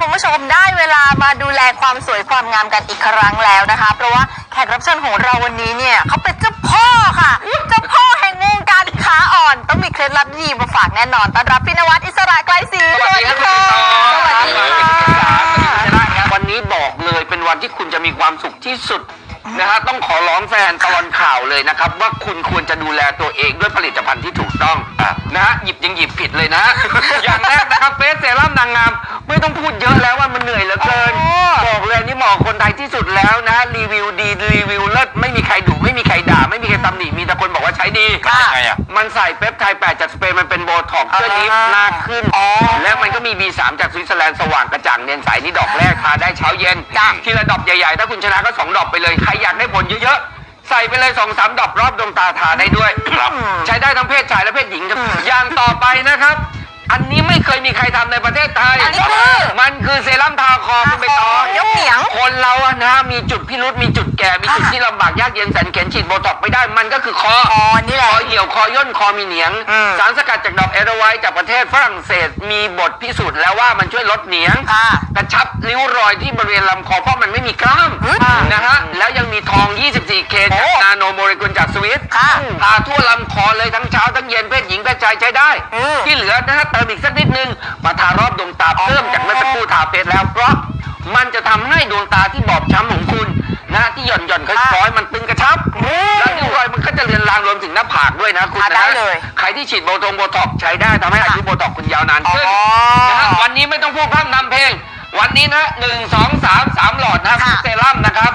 คุณผู้ชมได้เวลามาดูแลความสวยความงามกันอีกครั้งแล้วนะคะ เพราะว่าแขกรับเชิญของเราวันนี้เนี่ยเขาเป็นเจ้าพ่อค่ะเจ้าพ่อแห่งวงการขาอ่อน ต้องมีเคล็ดลับดีมาฝากแน่นอนต้อนรับพี่นวัดอิสระไกลศรีสวัสดีครับสวัสดีคุณค่ะชนะครับวันนี้บอกเลยเป็นวันที่คุณจะมีความสุขที่สุดนะฮะต้องขอร้องแฟนตลอดข่าวเลยนะครับ ว่าคุณควรจะดูแลตัวเองด้วยผลิตภัณฑ์ที่ถูกต้องนะฮะหยิบยังหยิบผิดเลยนะ อย่างแรกนะครับเฟสเซรั่มนางงาม ไม่ต้องพูดเยอะแล้วว่ามันเหนื่อยเหลือเกิน บอกเลยนี่เหมาะกับคนไทยที่สุดแล้วนะฮะรีวิวดีรีวิวเลิศไม่มีใครดุไม่มีใครด่า ไม่มีใครตำหนิมีแต่คนบอกว่าใช้ดีค่ะยังไงอะมันใส่เปปไทด์8จากสเปนมันเป็นโบท็อกซ์ช่วยลิฟต์หน้าขึ้น และมันก็มี B3 จากสวิตเซอร์แลนด์สว่างกระจ่างเนียนใสนี่ดอกแรกทาได้เช้าเย็นจ้ะทีละดอกใหญ่ๆ ถ้าคุณชนะก็2ดอกไปเลยใครอยากได้ผลเยอะๆใส่ไปเลย2อสามดอกรอบดวงตาทาได้ด้วยครับใช้ได้ทั้งเพศชายและเพศหญิงครับอย่างต่อไปนะครับ อันนี้ไม่เคยมีใครทำในประเทศไทย อันนี้คือ มันคือเซรั่มทาคอคุณใบตองยกเหนียง คนเราอะนะมีจุดพิรุษมีจุดแก่ มีจุดค่ะที่ลำบากยากเย็นแสนเข็นฉีดโบท็อกซ์ไม่ได้ มันก็คือคออ๋อนี่แหคละอเหี่ยวคอย่นคอมีเหนียง อืม สารสกัดจากดอกเอราไวท์จากประเทศฝรั่งเศสมีบทพิสูจน์แล้วว่ามันช่วยลดเหนียงค่ะกระชับริ้วรอยที่บริเวณลำคอเพราะมันไม่มีกล้ามอืมนะฮะ แล้วยังมีทอง 24K จาก วิตค่ะทาทั่วลำคอเลยทั้งเช้าทั้งเย็นเพศหญิงเพศชายใช้ได้ อืม ที่เหลือนะฮะเติมอีกสักนิดนึงมาทารอบดวงตาเพิ่มจากเมื่อสักครู่ทาเพชรแล้ว เพราะมันจะทำให้ดวงตาที่บอบช้ำของคุณนะที่หย่อนหย่อนๆคล้อยๆมันตึงกระชับแล้วริ้วรอยมันก็จะเลือนลางรวมถึงหน้าผากด้วยนะคุณอะนะได้เลยใครที่ฉีดโบทงโบท็อกซ์ใช้ได้ทำให้อายุโบท็อกซ์คุณยาวนานขึ้นอ๋อนะฮะวันนี้ไม่ต้องพูดพร่ำนำเพลง วันนี้นะหนึ่งสองสามสามหลอดนะครับค่ะ เซรั่มนะครับ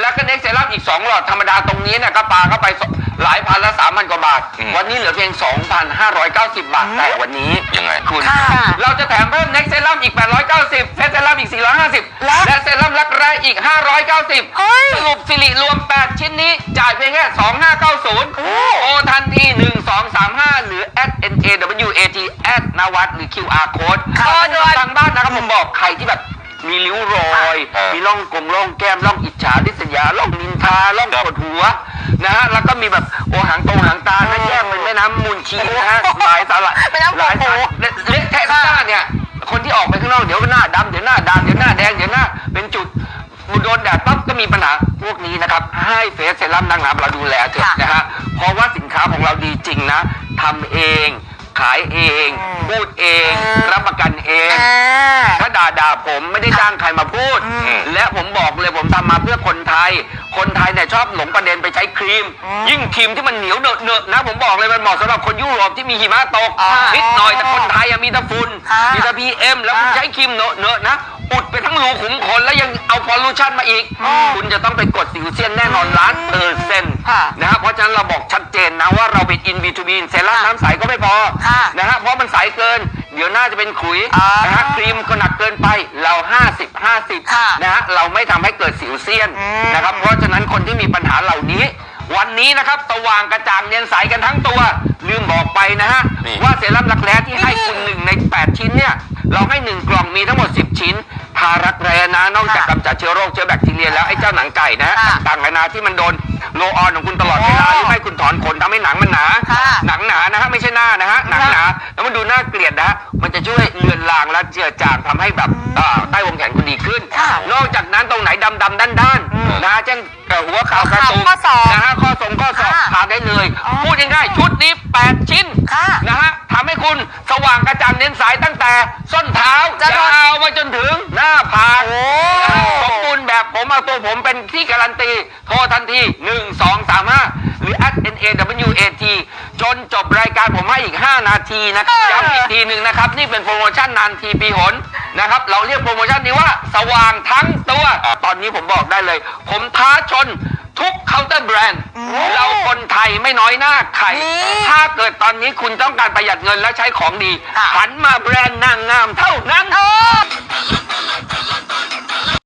แล้วก็เน็กเซรั่มอีก 2 หลอดธรรมดาตรงนี้เนะก็ปาเข้าไปสหลายพันละสามพันกว่าบาท อืม วันนี้เหลือเพียง 2,590 บาทแต่วันนี้ ยังไง คุณ ค่ะเราจะแถมเพิ่มเน็กเซรั่มอีก 890เฟสเซรั่มอีก 450 และ และเซรั่มรักแร้อีก 590 เฮ้ย สรุปสิริรวม 8 ชิ้นนี้ จ่ายเพียงแค่ 2590 โอทันที 1235 หรือ at nawat at นวัดหรือ QR code ค่ะก็เดินทางบ้านนะครับผมบอกใครที่แบบ มีริ้วรอยเออมีร่องกลมร่องแก้มร่องอิจฉาริษยาร่องนินทาร่องครับปวดหัวนะฮะแล้วก็มีแบบโอหางตรงหางตานะแยกเป็นแม่น้ำมูลชีนะฮะหลายสาระแม่น้ำหลายสาโขระงเละเละแค่ข้างหน้าเนี่ย คนที่ออกไปข้างนอกเดี๋ยวก็หน้าดำเดี๋ยวหน้าดำเดี๋ยวหน้าแดงเดี๋ยวหน้าเป็นจุดโดนแดดปั๊บก็มีปัญหาพวกนี้นะครับ ให้เฟสเซรั่มนางงามเราดูแลเถอะค่ะนะฮะเพราะว่าสินค้าของเราดีจริงนะทำเอง ขายเองอืมพูดเองอืมรับประกันเองอ่าถ้าด่าด่าผมไม่ได้จ้างใครมาพูดอืมและผมบอกเลยผมทำมาเพื่อคนไทย คนไทยเนี่ยชอบหลงประเด็นไปใช้ครีมอืมยิ่งครีมที่มันเหนียวเหนอะเนอะนะผมบอกเลยมันเหมาะสำหรับคนยุโรปที่มีหิมะตกอ๋อนิดหน่อยแต่คนไทยอะมีแตะฝุ่นค่ะมีแตะพีเอ็มแล้วคุณอ่าใช้ครีมเนอะเนอะนะ อุดไปทั้งรูขุมขนแล้วยังเอาพอลูชันมาอีกอืมคุณจะต้องไปกดสิวเซียนแน่นอนล้านเปอร์เซ็นต์ค่ะนะฮะเพราะฉะนั้นเราบอกชัดเจนนะว่าเราเป็นอินวิทูบีนเซรั่มค่ะน้ำใสก็ไม่พอค่ะนะฮะเพราะมันใสเกิน เดี๋ยวหน้าจะเป็นขุยอ่านนะฮะครีมก็หนักเกินไปเรา 50 50ค่ะนะฮะเราไม่ทำให้เกิดสิวเซียนอืมนะครับเพราะฉะนั้นคนที่มีปัญหาเหล่านี้วันนี้นะครับสว่างกระจ่างเนียนใสกันทั้งตัว ลืมบอกไปนะฮะนี่ว่าเซรั่มรักแร้ที่ให้คุณหนึ่งใน 8 ชิ้นเนี่ย เราให้1กล่องมีทั้งหมด 10 ชิ้นทารักแร้นะนอกจากค่ะกำจัดเชื้อโรคเชื้อแบคทีเรียแล้วไอ้เจ้าหนังไก่นะฮะค่ะต่างๆนานาที่มันโดนโลออนของคุณตลอดเวลาโอ้หรือไม่คุณถอนขนทำให้หนังมันหนา ค่ะหนังหนานะฮะไม่ใช่หน้านะฮะหนังหนาแล้วมันดูน่าเกลียดนะฮะมันจะช่วยเลือนลางและเจือจางทำให้แบบอ่าใต้วงแขนคุณดีขึ้น ค่ะนอกจากนั้นตรงไหนดำดำด้านด้านๆอืมนะฮะเช่นเอ่อหัวเข่าหัวกระเข่าตุกข้อศอกนะฮะข้อศงข้อศอกค่ะ ทาได้เลยอ๋อพูดง่ายๆชุดนี้ 8 ชิ้น ค่ะ นะฮะ ทำให้คุณสว่างกระจ่างเน้นสายตั้งแต่ ส้นเท้าจะโดนยาวมาจนถึงหน้าผากโอ้นะฮะสมบูรณ์แบบผมเอาตัวผมเป็นที่การันตี โทรทันที 1 2 3 5 หรือ at n a w a t จนจบรายการผมให้อีก 5 นาทีนะครับเออย้ำอีกทีหนึ่งนะครับ นี่เป็นโปรโมชั่นนานทีปีหนนะครับ เราเรียกโปรโมชั่นนี้ว่าสว่างทั้งตัว ตอนนี้ผมบอกได้เลย ผมท้าชน ทุกเคาน์เตอร์แบรนด์เราคนไทยไม่น้อยหน้าใครนี่ถ้าเกิดตอนนี้คุณต้องการประหยัดเงินและใช้ของดีค่ะหันมาแบรนด์นางงามเท่านั้นโอ้